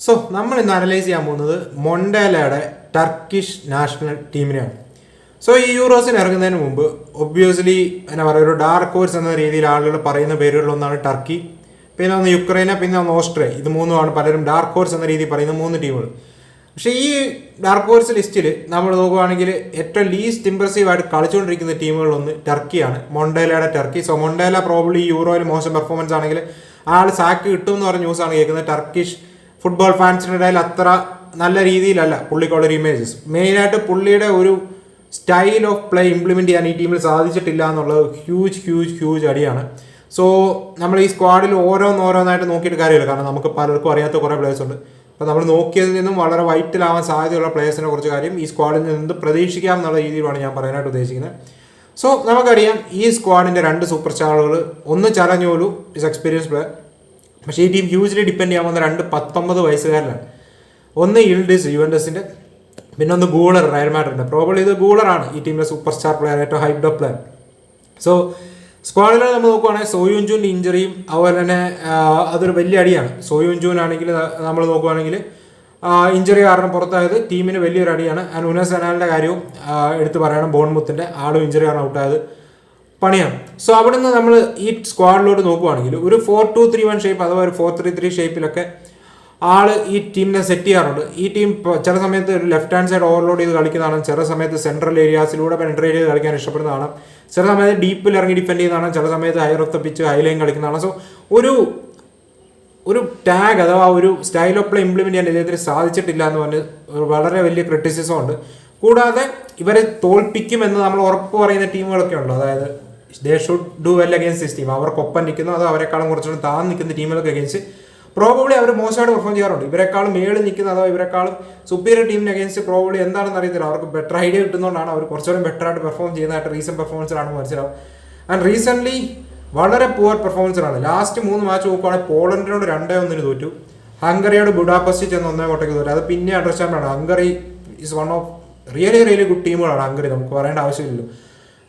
So നമ്മൾ ഇന്ന് analyse ചെയ്യാൻ പോകുന്നത് മൊണ്ടേലയുടെ ടർക്കിഷ് നാഷണൽ ടീമിനെയാണ് സോ ഈ യൂറോസിന് ഇറങ്ങുന്നതിന് മുമ്പ് ഒബ്വിയസ്ലി എന്നാ പറയുക ഒരു ഡാർക്ക് ഹോഴ്സ് എന്ന രീതിയിൽ ആളുകൾ പറയുന്ന പേരുകളിലൊന്നാണ് ടർക്കി പിന്നെ ഒന്ന് യുക്രൈന പിന്നെ ഒന്ന് ഓസ്ട്രിയ ഇത് മൂന്നുമാണ് പലരും ഡാർക്ക് ഹോഴ്സ് എന്ന രീതിയിൽ പറയുന്ന മൂന്ന് ടീമുകൾ പക്ഷേ ഈ ഡാർക്ക് ഹോഴ്സ് ലിസ്റ്റിൽ നമ്മൾ നോക്കുകയാണെങ്കിൽ ഏറ്റവും ലീസ്റ്റ് ഇമ്പ്രസീവ് ആയിട്ട് കളിച്ചുകൊണ്ടിരിക്കുന്ന ടീമുകളൊന്ന് ടർക്കിയാണ് മൊണ്ടേലയുടെ ടർക്കി സോ മൊണ്ടേല പ്രോബ്ലി യൂറോയിൽ മോശം പെർഫോമൻസ് ആണെങ്കിൽ ആൾ സാക്ക് കിട്ടും എന്ന് പറഞ്ഞ ന്യൂസാണ് കേൾക്കുന്നത് ടർക്കിഷ് ഫുട്ബോൾ ഫാൻസിന്റെ ഇടയിൽ അത്ര നല്ല രീതിയിലല്ല പുള്ളിക്കുള്ള ഒരു ഇമേജസ് മെയിനായിട്ട് പുള്ളിയുടെ ഒരു സ്റ്റൈൽ ഓഫ് പ്ലേ ഇംപ്ലിമെന്റ് ചെയ്യാൻ ഈ ടീമിൽ സാധിച്ചിട്ടില്ല എന്നുള്ളത് ഹ്യൂജ് ഹ്യൂജ് ഹ്യൂജ് അടിയാണ്. സോ നമ്മൾ ഈ സ്ക്വാഡിൽ ഓരോന്നോരോന്നായിട്ട് നോക്കിയിട്ട് കാര്യമില്ല. കാരണം നമുക്ക് പലർക്കും അറിയാത്ത കുറേ പ്ലേയേഴ്സ് ഉണ്ട്. അപ്പോൾ നമ്മൾ നോക്കിയതിൽ നിന്നും വളരെ വൈറ്റിലാവാൻ സാധ്യതയുള്ള പ്ലേയേഴ്സിനെ കുറച്ച് കാര്യം ഈ സ്ക്വാഡിൽ നിന്ന് പ്രതീക്ഷിക്കാം എന്നുള്ള രീതിയിലാണ് ഞാൻ പറയാനായിട്ട് ഉദ്ദേശിക്കുന്നത്. സോ നമുക്കറിയാം ഈ സ്ക്വാഡിന്റെ രണ്ട് സൂപ്പർ സ്റ്റാറുകൾ ഒന്ന് ചലഞ്ഞോലു ഇസ് എക്സ്പീരിയൻസ് പ്ലെയർ പക്ഷേ ഈ ടീം ഹ്യൂജ്ലി ഡിപ്പെൻഡ് ചെയ്യാൻ പോകുന്ന രണ്ട് പത്തൊമ്പത് വയസ്സുകാരിലാണ് ഒന്ന് ഇൽഡിസ് യുവൻഡസിന്റെ പിന്നെ ഒന്ന് ഗൂളർ റയൽ പ്രോബ്ലി ഇത് ഗൂളറാണ് ഈ ടീമിലെ സൂപ്പർ സ്റ്റാർ പ്ലെയർ ഏറ്റവും ഹൈപ്ഡ് ഓഫ് പ്ലെയർ സോ സ്ക്വാഡിൽ നമ്മൾ നോക്കുവാണെങ്കിൽ സോയുഞ്ചുവിന്റെ ഇഞ്ചറിയും അതുപോലെ തന്നെ അതൊരു വലിയ അടിയാണ്. സോയുഞ്ചുവിനാണെങ്കിൽ നമ്മൾ നോക്കുവാണെങ്കിൽ ഇഞ്ചറി കാരണം പുറത്തായത് ടീമിന് വലിയൊരു അടിയാണ്. ഉനസ് അനാലിന്റെ കാര്യവും എടുത്ത് പറയണം ബോൺമുത്തിന്റെ ആളും ഇഞ്ചറി കാരണം ഔട്ടായത് പണിയാണ്. സോ അവിടെ നിന്ന് നമ്മൾ ഈ സ്ക്വാഡിലോട്ട് നോക്കുവാണെങ്കിൽ ഒരു four two three one shape അഥവാ ഒരു ഫോർ ത്രീ ത്രീ ഷേപ്പിലൊക്കെ ആൾ ഈ ടീമിനെ സെറ്റ് ചെയ്യാറുണ്ട്. ഈ ടീം ചില സമയത്ത് ഒരു ലെഫ്റ്റ് ഹാൻഡ് സൈഡ് ഓവർലോഡ് ചെയ്ത് കളിക്കുന്നതാണ്. ചില സമയത്ത് സെൻട്രൽ ഏരിയാസിലൂടെ പെൻട്രേറ്റ് ചെയ്ത് കളിക്കാൻ ഇഷ്ടപ്പെടുന്നതാണ്. ചില സമയത്ത് ഡീപ്പിൽ ഇറങ്ങി ഡിഫെൻഡ് ചെയ്യുന്നതാണ്. ചില സമയത്ത് higher of the pitch high line കളിക്കുന്നതാണ്. സോ ഒരു ഒരു ടാഗ് അഥവാ ഒരു സ്റ്റൈൽ ഓഫ് പ്ലേ ഇംപ്ലിമെന്റ് ചെയ്യാൻ ഇദ്ദേഹത്തിന് സാധിച്ചിട്ടില്ല എന്ന് പറഞ്ഞ് വളരെ വലിയ ക്രിറ്റിസിസം ഉണ്ട്. കൂടാതെ ഇവരെ തോൽപ്പിക്കുമെന്ന് നമ്മൾ ഉറപ്പ് പറയുന്ന ടീമുകളൊക്കെ ഉണ്ട്. അതായത് they should do well against this team അവർക്കൊപ്പം നിൽക്കുന്നു അത് അവരെക്കാളും കുറച്ചുകൂടി താൻ നിൽക്കുന്ന ടീമുകൾക്ക് അഗേൻസ്റ്റ് പ്രോബബ്ലി അവർ മോശമായിട്ട് പെർഫോം ചെയ്യാറുണ്ട്. ഇവരെക്കാളും മേളിൽ നിൽക്കുന്ന അഥവാ ഇവരെക്കാളും സുപ്പീരിയർ ടീമിന് അഗേൻസ്റ്റ് പ്രോബബ്ലി എന്താണെന്ന് അറിയത്തില്ല. അവർക്ക് ബെറ്റർ ഐഡിയ കിട്ടുന്നതുകൊണ്ടാണ് അവർ കുറച്ചുകൂടി ബെറ്റർ ആയിട്ട് പെർഫോം ചെയ്യുന്നതായിട്ട് റീസെന്റ് പെർഫോമൻസിലാണ് മനസ്സിലാവും. ആൻഡ് റീസെന്റ് വളരെ പുവർ പെർഫോമൻസിലാണ് ലാസ്റ്റ് മൂന്ന് മാച്ച് നോക്കുവാണെങ്കിൽ പോളണ്ടിനോട് രണ്ടേ ഒന്നിന് തോറ്റു. ഹംഗറിയോട് ബുഡാപസ്റ്റ് ചെന്ന് ഒന്നേ കോട്ടയ്ക്ക് തോറ്റു. അത് പിന്നെ അണ്ടർസ്റ്റാൻഡ് ആണ്. Hungary is one of really really good ടീമുകളാണ് ഹംഗറി. നമുക്ക് പറയേണ്ട ആവശ്യമില്ലല്ലോ.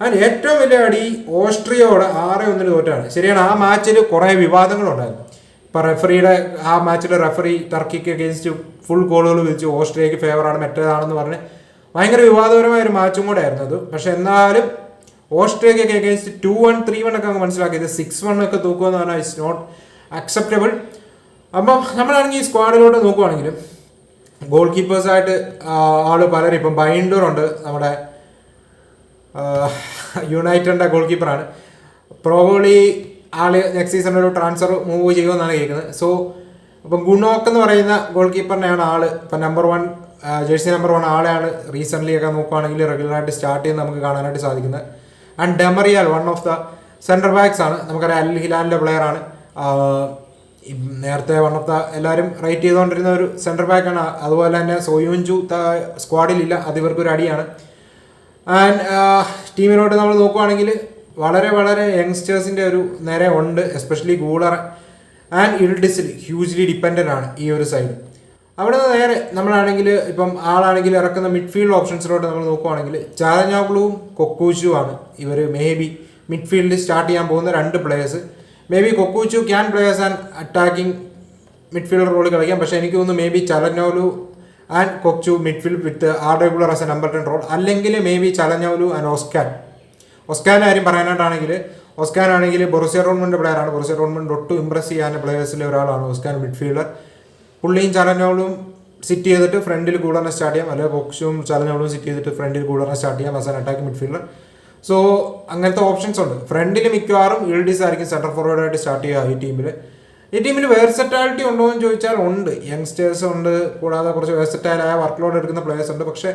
അതിന് ഏറ്റവും വലിയ അടി ഓസ്ട്രിയയോട് ആറ് ഒന്നിന് തോറ്റാണ്. ശരിയാണ് ആ മാച്ചിൽ കുറേ വിവാദങ്ങളുണ്ടായിരുന്നു. ഇപ്പം റെഫറിയുടെ ആ മാച്ചിൽ റെഫറി ടർക്കിക്ക് അഗേൻസ്റ്റ് ഫുൾ ഗോളുകൾ വിളിച്ചു ഓസ്ട്രിയക്ക് ഫേവറാണ് മറ്റേതാണെന്ന് പറഞ്ഞ് ഭയങ്കര വിവാദപരമായ ഒരു മാച്ചും കൂടെ ആയിരുന്നു അത്. പക്ഷെ എന്നാലും ഓസ്ട്രേലിയക്ക് against two one three one ഒക്കെ അങ്ങ് മനസ്സിലാക്കിയത് സിക്സ് വൺ ഒക്കെ തൂക്കുമെന്ന് പറഞ്ഞാൽ ഇറ്റ്സ് നോട്ട് അക്സെപ്റ്റബിൾ അപ്പം നമ്മളാണെങ്കിൽ ഈ സ്ക്വാഡിലോട്ട് നോക്കുവാണെങ്കിലും ഗോൾ കീപ്പേഴ്സായിട്ട് ആൾ പലരും ഇപ്പം ബൈൻഡൂർ ഉണ്ട് നമ്മുടെ യുണൈറ്റഡിന്റെ ഗോൾ കീപ്പറാണ് പ്രോബബ്ലി ആൾ നെക്സ്റ്റ് സീസൺ ഒരു ട്രാൻസ്ഫർ മൂവ് ചെയ്യുമെന്നാണ് കേൾക്കുന്നത്. സോ അപ്പം ഗുണോക്ക് എന്ന് പറയുന്ന ഗോൾ കീപ്പറിനെയാണ് ആൾ. ഇപ്പം number one jersey number one ആളെയാണ് recently ഒക്കെ നോക്കുകയാണെങ്കിൽ റെഗുലറായിട്ട് സ്റ്റാർട്ട് ചെയ്യുന്ന നമുക്ക് കാണാനായിട്ട് സാധിക്കുന്നത്. And Demiral one of the centre backs ആണ്. നമുക്കറിയാം അൽ ഹിലാലിന്റെ പ്ലെയറാണ് നേരത്തെ വൺ ഓഫ് ദ എല്ലാവരും റേറ്റ് ചെയ്തുകൊണ്ടിരുന്ന ഒരു സെന്റർ ബാക്കാണ് അതുപോലെ തന്നെ സോയുഞ്ചു സ്ക്വാഡിലില്ല അത് ഇവർക്കൊരു അടിയാണ്. ആൻഡ് ടീമിനോട്ട് നമ്മൾ നോക്കുവാണെങ്കിൽ വളരെ വളരെ യങ്സ്റ്റേഴ്സിന്റെ ഒരു നിര ഉണ്ട് എസ്പെഷ്യലി ഗൂളർ ആൻഡ് ഇൽഡിസിൽ ഹ്യൂജ്ലി ഡിപ്പെൻഡന്റ് ആണ് ഈ ഒരു സൈഡ് അവിടെ നിന്ന് നേരെ നമ്മളാണെങ്കിൽ ഇപ്പം ആളാണെങ്കിൽ ഇറക്കുന്ന മിഡ്ഫീൽഡ് ഓപ്ഷൻസിലോട്ട് നമ്മൾ നോക്കുവാണെങ്കിൽ ചാലഞ്ഞാഗ്ലുവും കൊക്കൂച്ചുമാണ് ഇവർ മേ ബി മിഡ്ഫീൽഡിൽ സ്റ്റാർട്ട് ചെയ്യാൻ പോകുന്ന രണ്ട് players maybe Kokcu can players and attacking midfielder role കളിക്കാം പക്ഷേ എനിക്ക് തോന്നുന്നു maybe Calhanoglu and Kokcu midfield with our regular as a number ten role അല്ലെങ്കിൽ maybe Calhanoglu and Ozcan ഒസ്കാന്റെ കാര്യം പറയാനായിട്ടാണെങ്കിൽ ഒസ്കാൻ ആണെങ്കിൽ ബൊറുസിയ പ്ലെയർ പ്ലെയറാണ് ബൊറുസിയ ഡോൺമെന്റ് ഒട്ടും ഇംപ്രസ് ചെയ്യാൻ പ്ലെയേഴ്സിലെ ഒരാളാണ് ഒസ്കാൻ മിഡ്ഫീൽഡർ പുള്ളിയും ചലഞ്ഞോളും സിറ്റ് ചെയ്തിട്ട് ഫ്രണ്ടിൽ കൂടാനെ സ്റ്റാർട്ട് ചെയ്യാം അല്ലെങ്കിൽ കൊക്സും ചലഞ്ഞോളും സിറ്റ് ചെയ്തിട്ട് ഫ്രണ്ടിൽ കൂടാനെ സ്റ്റാർട്ട് ചെയ്യാം as an attack midfielder so അങ്ങനത്തെ ഓപ്ഷൻസ് ഉണ്ട്. ഫ്രണ്ടിൽ മിക്കവാറും ഇൽഡീസ് ആയിരിക്കും സെന്റർ ഫോർവേഡായിട്ട് സ്റ്റാർട്ട് ചെയ്യുക ഈ ടീമിൽ ഈ ടീമിന് വേഴ്സറ്റാലിറ്റി ഉണ്ടോ എന്ന് ചോദിച്ചാൽ ഉണ്ട്. യങ്സ്റ്റേഴ്സ് ഉണ്ട് കൂടാതെ കുറച്ച് വേഴ്സറ്റൈലായ വർക്ക് ലോഡ് എടുക്കുന്ന പ്ലേയേഴ്സ് ഉണ്ട്. പക്ഷേ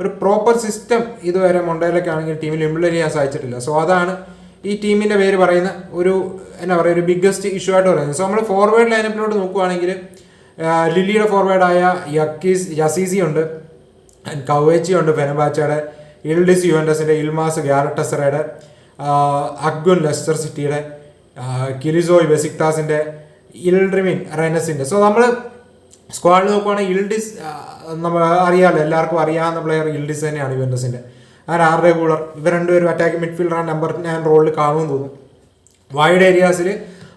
ഒരു പ്രോപ്പർ സിസ്റ്റം ഇതുവരെ മൊണ്ടയിലൊക്കെ ആണെങ്കിൽ ടീമിൽ ഇംപ്ലിമെന്റ് ചെയ്യാൻ സാധിച്ചിട്ടില്ല. സോ അതാണ് ഈ ടീമിന്റെ പേര് പറയുന്ന ഒരു എന്നാ പറയുക ഒരു ബിഗ്ഗസ്റ്റ് ഇഷ്യൂ ആയിട്ട് പറയുന്നത്. സോ നമ്മൾ ഫോർവേഡ് ലൈനപ്പിലോട്ട് നോക്കുവാണെങ്കിൽ ലില്ലിയുടെ ഫോർവേഡായ യക്കീസ് യസീസി ഉണ്ട്. കവേച്ചി ഉണ്ട് ഫെനബാച്ചയുടെ ഇൽഡിസ് യുവൻഡസിന്റെ ഇൽമാസ് ഗ്യാരട്ടസറയുടെ അഗ്വൻ ലെസ്റ്റർ സിറ്റിയുടെ കിരിസോയ് ബെസിക്താസിന്റെ ഇൽഡ്രിമിൻ റൈനസിന്റെ സോ നമ്മൾ സ്ക്വാഡിൽ നോക്കുവാണെങ്കിൽ ഇൽഡിസ് നമ്മൾ അറിയാമല്ലോ എല്ലാവർക്കും അറിയാവുന്ന പ്ലെയർ ഇൽഡിസ് തന്നെയാണ് യുവൻഡസിന്റെ ആൻഡ് ആരുടെ കൂളർ ഇവർ രണ്ടുപേരും അറ്റാക്ക് മിഡ്ഫീൽഡർ ആണ് നമ്പർ ഞാൻ റോളിൽ കാണുമെന്ന് തോന്നുന്നു. വൈഡ് ഏരിയാസിൽ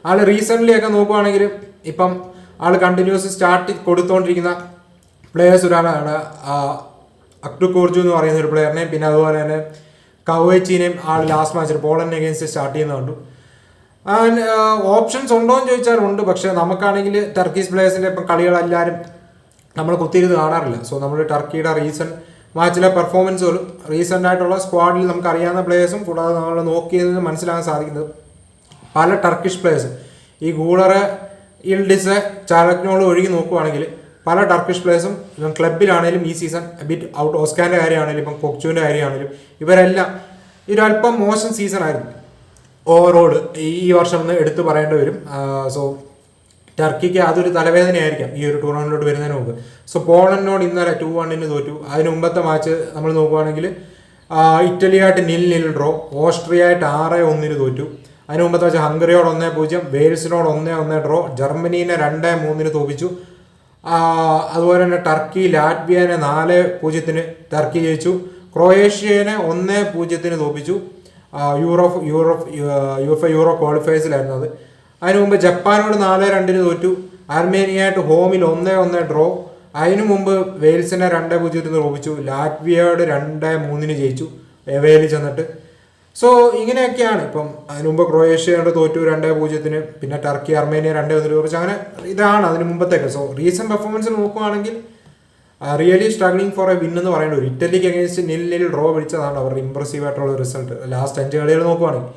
ആൾ റീസെന്റ്ലി ഒക്കെ നോക്കുവാണെങ്കിൽ ഇപ്പം ആൾ കണ്ടിന്യൂസ് സ്റ്റാർട്ട് കൊടുത്തുകൊണ്ടിരിക്കുന്ന പ്ലേയേഴ്സ് ഒരാളാണ് അക്ടു കോർജു എന്ന് പറയുന്ന ഒരു പ്ലെയറിനെയും പിന്നെ അതുപോലെ തന്നെ കവേച്ചിനെയും ആൾ ലാസ്റ്റ് മാച്ചിൽ പോളണ്ടിന് അഗേൻസ്റ്റ് സ്റ്റാർട്ട് ചെയ്യുന്നത് കണ്ടു. ഓപ്ഷൻസ് ഉണ്ടോ എന്ന് ചോദിച്ചാൽ ഉണ്ട്. പക്ഷേ നമുക്കാണെങ്കിൽ ടർക്കീസ് പ്ലേയേഴ്സിന്റെ ഇപ്പം കളികളെല്ലാവരും നമ്മൾ കുത്തിയിരുന്ന് കാണാറില്ല. സോ നമ്മൾ ടർക്കിയുടെ റീസൺ മാച്ചിലെ പെർഫോമൻസുകളും റീസെന്റ് ആയിട്ടുള്ള സ്ക്വാഡിൽ നമുക്ക് അറിയാവുന്ന പ്ലേയേഴ്സും കൂടാതെ നമ്മൾ നോക്കിയതിന് മനസ്സിലാക്കാൻ സാധിക്കുന്നത് പല ടർക്കിഷ് പ്ലേയേഴ്സും ഈ ഗൂളറെ ഇൽഡിസ് ചാലക്നോട് ഒഴുകി നോക്കുവാണെങ്കിൽ പല ടർക്കിഷ് പ്ലേയേഴ്സും ഇപ്പം ക്ലബിലാണെങ്കിലും ഈ സീസൺ ബിറ്റ് ഔട്ട് ഓസ്കാന്റെ കാര്യമാണെങ്കിലും ഇപ്പം കൊക്ചുവിന്റെ കാര്യമാണെങ്കിലും ഇവരെല്ലാം ഇതൊരല്പം മോശം സീസൺ ആയിരുന്നു. ഓവറോൾ ഈ വർഷം ഒന്ന് എടുത്തു പറയേണ്ടി വരും. സോ ടർക്കിക്ക് അതൊരു തലവേദനയായിരിക്കാം ഈ ഒരു ടൂർണമെന്റിലോട്ട് വരുന്നതിന് മുമ്പ്. സോ പോളണ്ടിനോട് ഇന്നലെ ടു വണ്ണിന് തോറ്റു. അതിന് മുമ്പത്തെ മാച്ച് നമ്മൾ നോക്കുവാണെങ്കിൽ ഇറ്റലിയായിട്ട് നിൽ നിൽ ഡ്രോ ഓസ്ട്രിയയായിട്ട് ആറ് ഒന്നിന് തോറ്റു. അതിന് മുമ്പത്തെ മാച്ച് ഹംഗറിയോട് ഒന്നേ പൂജ്യം വെയിൽസിനോട് ഒന്നേ ഒന്നേ ഡ്രോ ജർമ്മനീനെ രണ്ട് മൂന്നിന് തോപ്പിച്ചു. അതുപോലെ തന്നെ ടർക്കി ലാറ്റ്വിയനെ നാല് പൂജ്യത്തിന് ടർക്കി ജയിച്ചു. ക്രൊയേഷ്യനെ ഒന്ന് പൂജ്യത്തിന് തോപ്പിച്ചു. Euro Euro U F Euro ക്വാളിഫയേഴ്സിലായിരുന്നു അത് അതിനു മുമ്പ് ജപ്പാനോട് നാല് രണ്ടിന് തോറ്റു. അർമേനിയയായിട്ട് ഹോമിൽ ഒന്നേ ഒന്നേ ഡ്രോ അതിനു മുമ്പ് വെയിൽസിനെ രണ്ട് പൂജ്യത്തിന് തോപ്പിച്ചു. ലാറ്റ്വിയയോട് രണ്ട് മൂന്നിന് ജയിച്ചു. വെയിൽ ചെന്നിട്ട്. സോ ഇങ്ങനെയൊക്കെയാണ്. ഇപ്പം അതിനു മുമ്പ് ക്രൊയേഷ്യയോട് തോറ്റു രണ്ട് പൂജ്യത്തിന്. പിന്നെ ടർക്കി അർമേനിയ രണ്ട് ഒന്നിന് തോപ്പിച്ചു. അങ്ങനെ ഇതാണ് അതിന് മുമ്പത്തേക്ക്. സോ റീസെന്റ് പെർഫോമൻസ് നോക്കുവാണെങ്കിൽ really struggling for a win എന്ന് പറയേണ്ട ഒരു ഇറ്റലിക്ക് അഗേൻസ്റ്റ് നിൽ നിൽ ഡ്രോ പിടിച്ചതാണ് അവരുടെ ഇമ്പ്രസീവ് ആയിട്ടുള്ള റിസൾട്ട് ലാസ്റ്റ് അഞ്ച് കളികൾ നോക്കുവാണെങ്കിൽ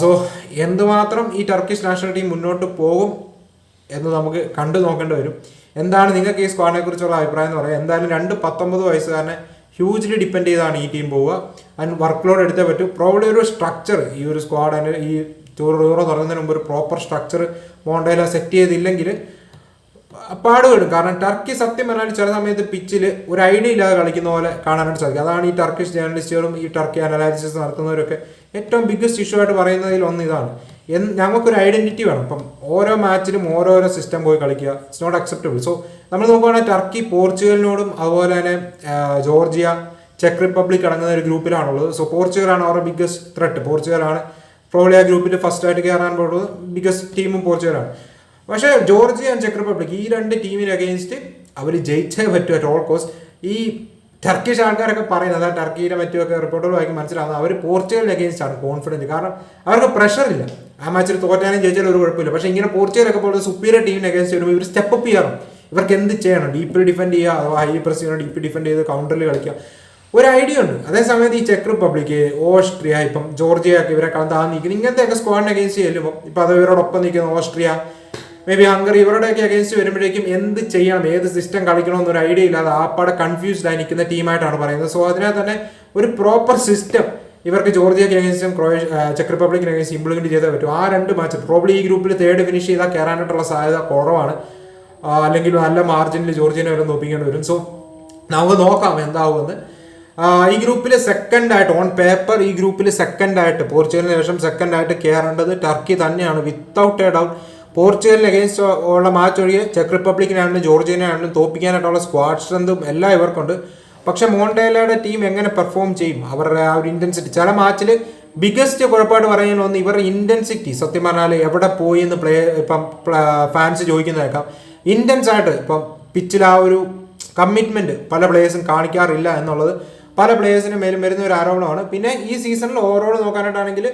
സോ എന്തുമാത്രം ഈ ടർക്കിഷ് നാഷണൽ ടീം മുന്നോട്ട് പോകും എന്ന് നമുക്ക് കണ്ടു നോക്കേണ്ടി വരും. എന്താണ് നിങ്ങൾക്ക് ഈ സ്ക്വാഡിനെ കുറിച്ചുള്ള അഭിപ്രായം എന്ന് പറയാം. എന്തായാലും രണ്ട് പത്തൊമ്പത് വയസ്സുകാരനെ ഹ്യൂജ്ലി ഡിപ്പെൻഡ് ചെയ്താണ് ഈ ടീം പോവുക. ആൻഡ് വർക്ക് ലോഡ് എടുത്തേ പറ്റും. പ്രോബ്ലി ഒരു സ്ട്രക്ചർ ഈ ഒരു സ്ക്വാഡ് ഈ ടൂർ ടൂറോ തുടങ്ങുന്നതിന് മുമ്പ് ഒരു പ്രോപ്പർ സ്ട്രക്ചർ മോണ്ടേല സെറ്റ് ചെയ്തില്ലെങ്കിൽ പാടുപെടും. കാരണം ടർക്കി സത്യം പറഞ്ഞാൽ ചില സമയത്ത് പിച്ചിൽ ഒരു ഐഡിയ ഇല്ലാതെ കളിക്കുന്ന പോലെ കാണാനായിട്ട് സാധിക്കും. അതാണ് ഈ ടർക്കിഷ് ജേർണലിസ്റ്റുകളും ഈ ടർക്കി അനാലിസിസ് നടത്തുന്നവരൊക്കെ ഏറ്റവും ബിഗ്ഗസ്റ്റ് ഇഷ്യൂ ആയിട്ട് പറയുന്നതിൽ ഒന്ന് ഇതാണ്. എന്ന് ഞങ്ങൾക്കൊരു ഐഡന്റിറ്റി വേണം. അപ്പം ഓരോ മാച്ചിലും ഓരോരോ സിസ്റ്റം പോയി കളിക്കുക. ഇറ്റ്സ് നോട്ട് അക്സെപ്റ്റബിൾ സോ നമ്മൾ നോക്കുകയാണെങ്കിൽ ടർക്കി പോർച്ചുഗലിനോടും അതുപോലെ തന്നെ ജോർജിയ ചെക്ക് റിപ്പബ്ലിക് അടങ്ങുന്ന ഒരു ഗ്രൂപ്പിലാണുള്ളത്. സോ പോർച്ചുഗലാണ് അവരുടെ ബിഗ്ഗസ്റ്റ് ത്രെട്ട് പോർച്ചുഗലാണ് പ്രോബ്ലി ആ ഗ്രൂപ്പിൽ ഫസ്റ്റ് ആയിട്ട് കയറാൻ പോകുന്നത്. ബിഗ്ഗസ്റ്റ് ടീമും പോർച്ചുഗലാണ്. പക്ഷേ ജോർജിയ ആൻഡ് ചെക്ക് റിപ്പബ്ലിക് ഈ രണ്ട് ടീമിന് അഗെയിൻസ്റ്റ് അവർ ജയിച്ചേ പറ്റൂ അറ്റ് ഓൾ കോസ്റ്റ് ഈ ടർക്കിഷ് ആൾക്കാരൊക്കെ പറയുന്നത് അതായത് ടർക്കിയുടെ മറ്റുമൊക്കെ റിപ്പോർട്ടുകൾ വായിക്കും മനസ്സിലാവുന്നത് അവർ പോർച്ചുഗലിന് അഗെയിൻസ്റ്റ് ആണ് കോൺഫിഡന്റ് കാരണം അവർക്ക് പ്രഷർ ഇല്ല. ആ മാച്ചിൽ തോറ്റാനും ജയിച്ചാലും ഒരു കുഴപ്പമില്ല. പക്ഷേ ഇങ്ങനെ പോർച്ചുഗലൊക്കെ പോലെ സുപ്പീരിയർ ടീമിന് അഗേൻസ്റ്റ് വരുമ്പോൾ ഇവർ സ്റ്റെപ്പ് അപ്പ് ചെയ്യണം. ഇവർക്ക് എന്ത് ചെയ്യണം? ഡീപ്പിൽ ഡിഫെൻഡ് ചെയ്യുക അഥവാ ഹൈ പ്രസ് ചെയ്യണം ഡീപ്പ് ഡിഫെൻഡ് ചെയ്ത് കൗണ്ടറിൽ കളിക്കുക. ഒരു ഐഡിയ ഉണ്ട്. അതേസമയത്ത് ഈ ചെക്ക് റിപ്പബ്ലിക് ഓസ്ട്രിയ ഇപ്പം ജോർജിയ ഒക്കെ ഇവരെ കാണാൻ താഴ്ന്നിരിക്കുന്നു ഇങ്ങനത്തെയൊക്കെ സ്ക്വാഡിന് അഗേൻസ്റ്റ് ചെല്ലുമ്പോൾ ഇപ്പം അത് ഇവരോടൊപ്പം നിൽക്കുന്ന ഓസ്ട്രിയ മേ ബി ഹംഗറി ഇവരുടെയൊക്കെ അഗേൻസ്റ്റ് വരുമ്പോഴേക്കും എന്ത് ചെയ്യണം? ഏത് സിസ്റ്റം കളിക്കണമെന്ന് ഒരു ഐഡിയ ഇല്ലാതെ ആപ്പാടെ കൺഫ്യൂസ്ഡ് ആയി നിൽക്കുന്ന ടീമായിട്ടാണ് പറയുന്നത്. സോ അതിനകത്ത് തന്നെ ഒരു പ്രോപ്പർ സിസ്റ്റം ഇവർക്ക് ജോർജിയക്ക് അഗേൻസ്റ്റും ക്രൊയേഷ്യ ചെക്ക് റിപ്പബ്ലിക്കിന് അഗേൻസ്റ്റ് ഇംപ്ലിമെന്റ് ചെയ്തേ പറ്റും. ആ രണ്ട് മാച്ച് പ്രോബ്ലി ഈ ഗ്രൂപ്പിൽ തേർഡ് ഫിനിഷ് ചെയ്താൽ കയറാനായിട്ടുള്ള സാധ്യത കുറവാണ്. അല്ലെങ്കിൽ നല്ല മാർജിനിൽ ജോർജിയനെ വരെ നോപ്പിക്കേണ്ടി വരും. സോ നമുക്ക് നോക്കാം എന്താവുമെന്ന്. ഈ ഗ്രൂപ്പിൽ സെക്കൻഡ് ആയിട്ട് ഓൺ പേപ്പർ ഈ ഗ്രൂപ്പിൽ സെക്കൻഡ് ആയിട്ട് പോർച്ചുഗലിന് ശേഷം സെക്കൻഡ് ആയിട്ട് കയറേണ്ടത് ടർക്കി തന്നെയാണ്. വിത്തൗട്ട് എ ഡൗട്ട് പോർച്ചുഗലിന് അഗേൻസ്റ്റ് ഉള്ള മാച്ച് ഒഴികെ ചെക്ക് റിപ്പബ്ലിക്കിനാണെങ്കിലും ജോർജിയനാണെങ്കിലും തോപ്പിക്കാനായിട്ടുള്ള സ്ക്വാഡ് സ്ട്രെങ്തും എല്ലാം ഇവർക്കുണ്ട്. പക്ഷേ മോണ്ടേലയുടെ ടീം എങ്ങനെ പെർഫോം ചെയ്യും? അവരുടെ ആ ഒരു ഇന്റൻസിറ്റി ചില മാച്ചിൽ ബിഗസ്റ്റ് കുഴപ്പമായിട്ട് പറയുന്ന ഇവരുടെ ഇന്റൻസിറ്റി സത്യം പറഞ്ഞാൽ എവിടെ പോയി എന്ന് പ്ലേ ഇപ്പം ഫാൻസ് ചോദിക്കുന്നതേക്കാം ഇന്റൻസ് ആയിട്ട് ഇപ്പം പിച്ചിൽ ആ ഒരു കമ്മിറ്റ്മെന്റ് പല പ്ലേയേഴ്സും കാണിക്കാറില്ല എന്നുള്ളത് പല പ്ലേയേഴ്സിനും മേലും വരുന്ന ഒരു ആരോപണമാണ്. പിന്നെ ഈ സീസണിൽ ഓവറോൾ നോക്കാനായിട്ടാണെങ്കിൽ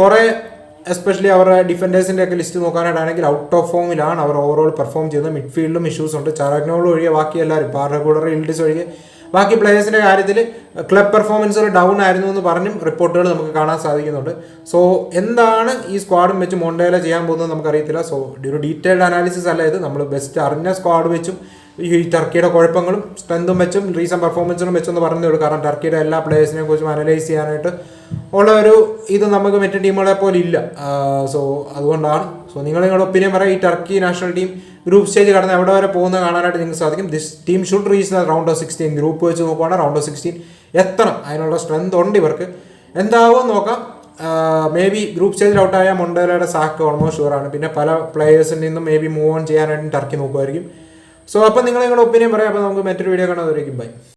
കുറേ എസ്പെഷ്യലി അവരുടെ ഡിഫൻഡേഴ്സിന്റെ ഒക്കെ ലിസ്റ്റ് നോക്കാനായിട്ടാണെങ്കിൽ ഔട്ട് ഓഫ് ഫോമിലാണ് അവർ ഓവറോൾ പെർഫോം ചെയ്യുന്നത്. മിഡ്ഫീൽഡും ഇഷ്യൂസ് ഉണ്ട്. ചാരാഗ്നോൾ ഒഴികെ ബാക്കി എല്ലാവരും. പാറകൂടർ ഇൽഡിസ് ഒഴികെ ബാക്കി പ്ലേയേഴ്സിന്റെ കാര്യത്തിൽ ക്ലബ് പെർഫോമൻസുകൾ ഡൗൺ ആയിരുന്നു എന്ന് പറഞ്ഞും റിപ്പോർട്ടുകൾ നമുക്ക് കാണാൻ സാധിക്കുന്നുണ്ട്. സോ എന്താണ് ഈ സ്ക്വാഡും വെച്ച് മോണ്ടേല ചെയ്യാൻ പോകുന്നത് നമുക്കറിയത്തില്ല. സോ ഒരു ഡീറ്റെയിൽഡ് അനാലിസിസ് അല്ല ഇത്. നമ്മൾ ബെസ്റ്റ് അറിഞ്ഞ സ്ക്വാഡ് വെച്ചും ഈ ടർക്കിയുടെ കുഴപ്പങ്ങളും സ്ട്രെങ്തും വെച്ചും റീസൺ പെർഫോമൻസിനും വെച്ചെന്ന് പറഞ്ഞേ ഉള്ളൂ. കാരണം ടർക്കിയുടെ എല്ലാ പ്ലേയേഴ്സിനെ കുറിച്ചും അനലൈസ് ചെയ്യാനായിട്ട് ഉള്ള ഒരു ഇത് നമുക്ക് മറ്റു ടീമുകളെ പോലെ ഇല്ല. സോ അതുകൊണ്ടാണ് സോ നിങ്ങൾ നിങ്ങളുടെ ഒപ്പീനിയൻ പറയാം ഈ Turkey national team group stage കടന്ന് എവിടെ വരെ പോകുന്നത് കാണാനായിട്ട് നിങ്ങൾക്ക് സാധിക്കും. This team should reach the round of sixteen group വെച്ച് നോക്കുവാണെങ്കിൽ റൗണ്ട് ഓഫ് സിക്സ്റ്റീൻ എത്തണം. അതിനുള്ള സ്ട്രെങ്ത് ഉണ്ട് ഇവർക്ക്. എന്താവും നോക്കാം. മേ ബി ഗ്രൂപ്പ് സ്റ്റേജിൽ ഔട്ടായ മൊണ്ടേലയുടെ സാക്ക് ഓൾമോസ്റ്റ് ഷുവറാണ് പിന്നെ പല പ്ലേയേഴ്സിൽ നിന്നും മേ ബി മൂവ് ഓൺ ചെയ്യാനായിട്ട് ടർക്കി നോക്കുമായിരിക്കും സോ അപ്പം നിങ്ങൾ നിങ്ങളുടെ ഒപ്പീനിയൻ പറയാം. അപ്പോൾ നമുക്ക് മറ്റൊരു വീഡിയോ കാണാതായിരിക്കും ബൈ